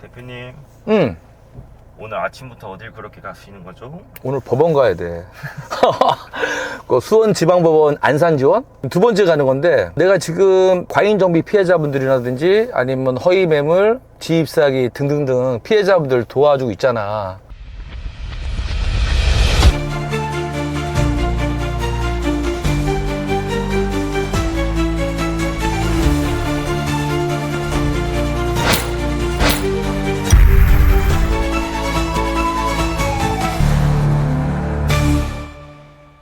대표님 응. 오늘 아침부터 어딜 그렇게 가시는 거죠? 오늘 법원 가야 돼. 그 수원 지방법원 안산 지원 두 번째 가는 건데 내가 지금 과잉 정비 피해자분들이라든지 아니면 허위 매물, 지입사기 등등등 피해자분들 도와주고 있잖아.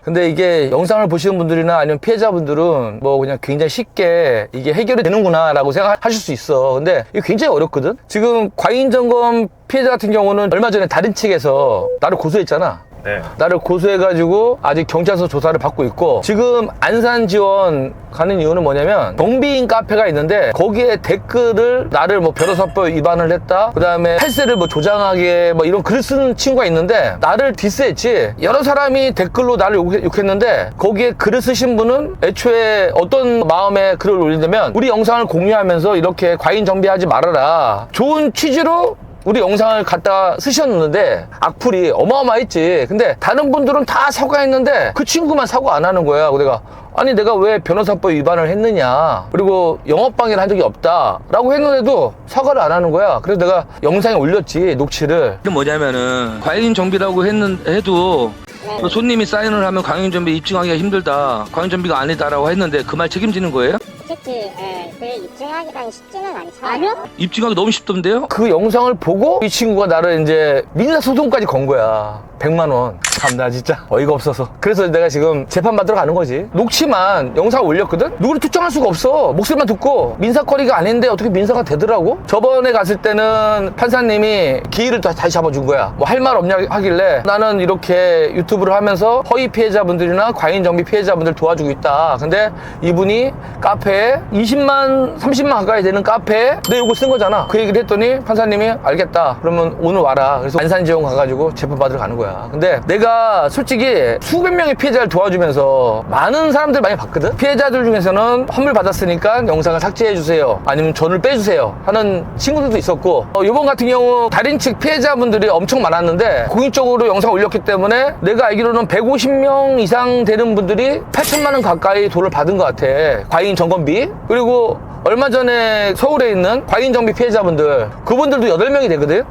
근데 이게 영상을 보시는 분들이나 아니면 피해자분들은 뭐 그냥 굉장히 쉽게 이게 해결이 되는구나 라고 생각하실 수 있어. 근데 이게 굉장히 어렵거든? 지금 과잉 점검 피해자 같은 경우는 얼마 전에 다른 측에서 나를 고소했잖아. 네. 나를 고소해가지고 아직 경찰서 조사를 받고 있고 지금 안산 지원 가는 이유는 뭐냐면 경비인 카페가 있는데 거기에 댓글을 나를 뭐 변호사법 위반을 했다. 그 다음에 탈세를 뭐 조장하게 뭐 이런 글 쓰는 친구가 있는데 나를 디스했지. 여러 사람이 댓글로 나를 욕, 욕했는데 거기에 글을 쓰신 분은 애초에 어떤 마음에 글을 올리냐면 우리 영상을 공유하면서 이렇게 과잉 정비하지 말아라. 좋은 취지로 우리 영상을 갖다 쓰셨는데 악플이 어마어마했지. 근데 다른 분들은 다 사과했는데 그 친구만 사과 안 하는 거야. 내가 아니 내가 왜 변호사법 위반을 했느냐. 그리고 영업방해를 한 적이 없다 라고 했는데도 사과를 안 하는 거야. 그래서 내가 영상에 올렸지 녹취를. 이게 뭐냐면은 과잉 정비라고 했는 해도 그 손님이 사인을 하면 과잉 정비 입증하기가 힘들다. 과잉 정비가 아니다라고 했는데 그 말 책임지는 거예요? 솔직히 예, 그 입증하기란 쉽지는 않잖아요. 아니요? 입증하기 너무 쉽던데요? 그 영상을 보고 이 친구가 나를 이제 민사 소송까지 건 거야. 100만 원. 참 나 진짜 어이가 없어서. 그래서 내가 지금 재판 받으러 가는 거지. 녹취만 영상 올렸거든? 누구를 특정할 수가 없어. 목소리만 듣고 민사거리가 아닌데 어떻게 민사가 되더라고? 저번에 갔을 때는 판사님이 다- 다시 잡아준 거야. 뭐 할 말 없냐 하길래 나는 이렇게 유튜브를 하면서 허위 피해자분들이나 과잉 정비 피해자분들 도와주고 있다. 근데 이분이 카페에 20만, 30만 가까이 되는 카페에 내 욕을 쓴 거잖아. 그 얘기를 했더니 판사님이 알겠다. 그러면 오늘 와라. 그래서 안산지원 가가지고 재판 받으러 가는 거야. 근데 내가 솔직히 수백 명의 피해자를 도와주면서 많은 사람들 많이 봤거든? 피해자들 중에서는 환불 받았으니까 영상을 삭제해주세요. 아니면 전을 빼주세요. 하는 친구들도 있었고, 어, 이번 같은 경우 다른 측 피해자분들이 엄청 많았는데, 공익적으로 영상 올렸기 때문에 내가 알기로는 150명 이상 되는 분들이 8천만 원 가까이 돈을 받은 것 같아. 과잉 점검비. 그리고 얼마 전에 서울에 있는 과잉 정비 피해자분들, 그분들도 8명이 되거든?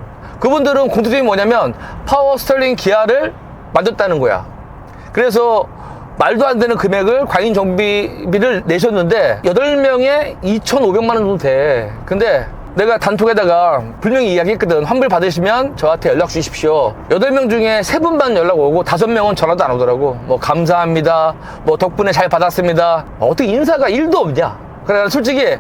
그분들은 공통점이 뭐냐면 파워 스털링 기아를 만졌다는 거야. 그래서 말도 안 되는 금액을 과잉 정비비를 내셨는데 8명에 2,500만 원 정도 돼. 근데 내가 단톡에다가 분명히 이야기했거든. 환불 받으시면 저한테 연락 주십시오. 8명 중에 3분만 연락 오고 5명은 전화도 안 오더라고. 뭐 감사합니다. 뭐 덕분에 잘 받았습니다. 어떻게 인사가 1도 없냐. 그래 난 솔직히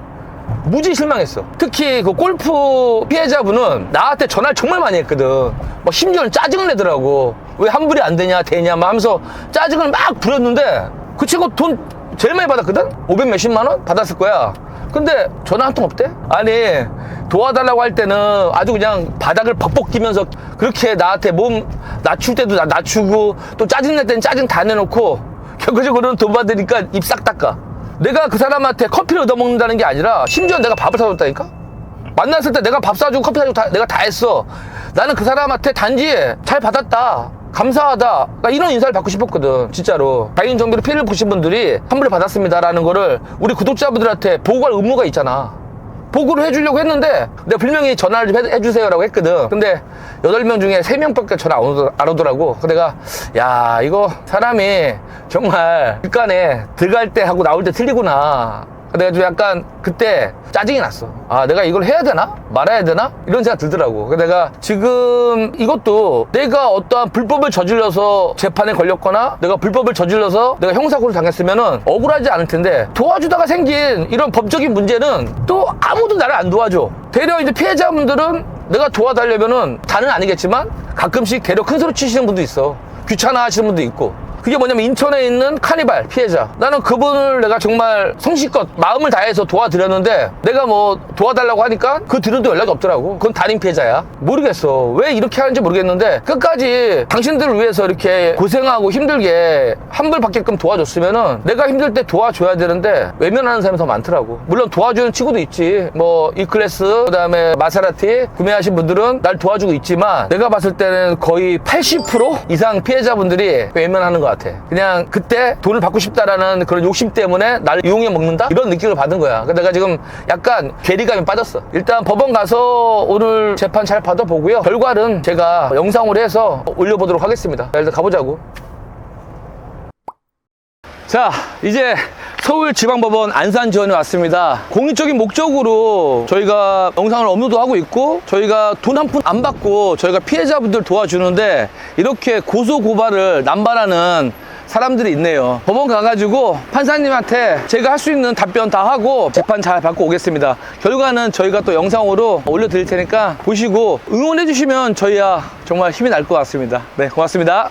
무지 실망했어. 특히 그 골프 피해자분은 나한테 전화를 정말 많이 했거든. 막 심지어는 짜증을 내더라고. 왜 환불이 안 되냐, 되냐, 막 하면서 짜증을 막 부렸는데 그 친구 돈 제일 많이 받았거든? 500 몇십만 원 받았을 거야. 근데 전화 한 통 없대? 아니, 도와달라고 할 때는 아주 그냥 바닥을 벅벅 뛰면서 그렇게 나한테 몸 낮출 때도 나 낮추고 또 짜증 낼 때는 짜증 다 내놓고 결과적으로는 돈 받으니까 입 싹 닦아. 내가 그 사람한테 커피를 얻어먹는다는 게 아니라 심지어 내가 밥을 사줬다니까? 만났을 때 내가 밥 사주고 커피 사주고 다, 내가 다 했어. 나는 그 사람한테 단지 잘 받았다. 감사하다. 나 이런 인사를 받고 싶었거든. 진짜로. 과잉 정비로 피해를 보신 분들이 환불을 받았습니다라는 거를 우리 구독자분들한테 보고할 의무가 있잖아. 보고를 해주려고 했는데 내가 분명히 전화를 좀 해- 해주세요라고 했거든. 근데 8명 중에 3명밖에 전화 안, 오더, 안 오더라고. 내가 야 이거 사람이 정말 일간에 들어갈 때 하고 나올 때 틀리구나. 내가 좀 약간 그때 짜증이 났어. 아, 내가 이걸 해야 되나? 말아야 되나? 이런 생각 들더라고. 그래서 내가 지금 이것도 내가 어떠한 불법을 저질러서 재판에 걸렸거나 내가 불법을 저질러서 내가 형사고를 당했으면은 억울하지 않을 텐데 도와주다가 생긴 이런 법적인 문제는 또 아무도 나를 안 도와줘. 되려 이제 피해자분들은 내가 도와달려면은 다는 아니겠지만 가끔씩 되려 큰 소리 치시는 분도 있어. 귀찮아 하시는 분도 있고. 그게 뭐냐면 인천에 있는 카니발 피해자. 나는 그분을 내가 정말 성실껏 마음을 다해서 도와드렸는데 내가 뭐 도와달라고 하니까 그 뒤로도 연락이 없더라고. 그건 단임 피해자야. 모르겠어. 왜 이렇게 하는지 모르겠는데 끝까지 당신들을 위해서 이렇게 고생하고 힘들게 환불 받게끔 도와줬으면은 내가 힘들 때 도와줘야 되는데 외면하는 사람이 더 많더라고. 물론 도와주는 친구도 있지. 뭐 이클래스 그다음에 마세라티 구매하신 분들은 날 도와주고 있지만 내가 봤을 때는 거의 80% 이상 피해자분들이 외면하는 것 같아. 그냥 그때 돈을 받고 싶다라는 그런 욕심 때문에 날 이용해 먹는다 이런 느낌을 받은 거야. 그래서 내가 지금 약간 괴리감이 빠졌어. 일단 법원 가서 오늘 재판 잘 받아보고요. 결과는 제가 영상으로 해서 올려보도록 하겠습니다. 자, 일단 가보자고. 자, 이제 서울지방법원 안산지원에 왔습니다. 공익적인 목적으로 저희가 영상을 업로드하고 있고 저희가 돈 한 푼 안 받고 저희가 피해자분들 도와주는데 이렇게 고소고발을 남발하는 사람들이 있네요. 법원 가가지고 판사님한테 제가 할 수 있는 답변 다 하고 재판 잘 받고 오겠습니다. 결과는 저희가 또 영상으로 올려드릴 테니까 보시고 응원해 주시면 저희야 정말 힘이 날 것 같습니다. 네, 고맙습니다.